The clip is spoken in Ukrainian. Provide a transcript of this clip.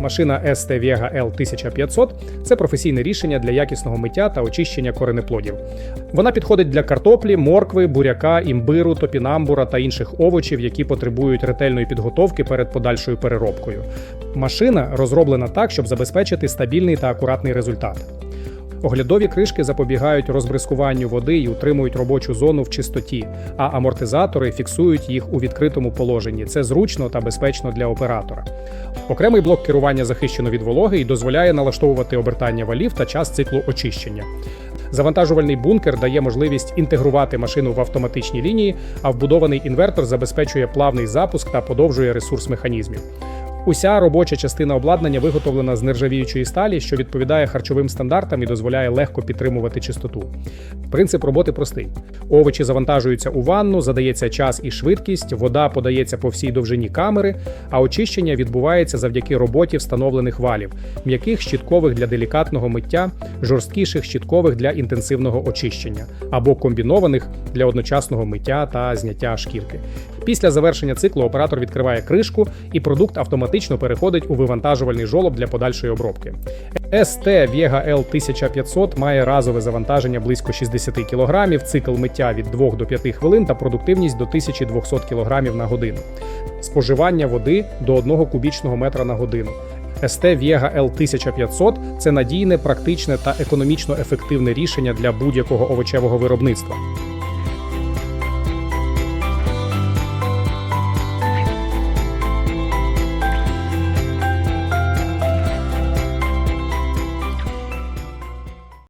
Машина ST Vega L 1500 це професійне рішення для якісного миття та очищення коренеплодів. Вона підходить для картоплі, моркви, буряка, імбиру, топінамбура та інших овочів, які потребують ретельної підготовки перед подальшою переробкою. Машина розроблена так, щоб забезпечити стабільний та акуратний результат. Оглядові кришки запобігають розбризкуванню води і утримують робочу зону в чистоті, а амортизатори фіксують їх у відкритому положенні. Це зручно та безпечно для оператора. Окремий блок керування захищено від вологи і дозволяє налаштовувати обертання валів та час циклу очищення. Завантажувальний бункер дає можливість інтегрувати машину в автоматичні лінії, а вбудований інвертор забезпечує плавний запуск та подовжує ресурс механізмів. Уся робоча частина обладнання виготовлена з нержавіючої сталі, що відповідає харчовим стандартам і дозволяє легко підтримувати чистоту. Принцип роботи простий: овочі завантажуються у ванну, задається час і швидкість, вода подається по всій довжині камери, а очищення відбувається завдяки роботі встановлених валів, м'яких щіткових для делікатного миття, жорсткіших щіткових для інтенсивного очищення або комбінованих для одночасного миття та зняття шкірки. Після завершення циклу оператор відкриває кришку, і продукт автоматично переходить у вивантажувальний жолоб для подальшої обробки. ST Vega L 1500 має разове завантаження близько 60 кг, цикл миття від 2 до 5 хвилин та продуктивність до 1200 кг на годину. Споживання води до 1 кубічного метра на годину. ST Vega L 1500 це надійне, практичне та економічно ефективне рішення для будь-якого овочевого виробництва.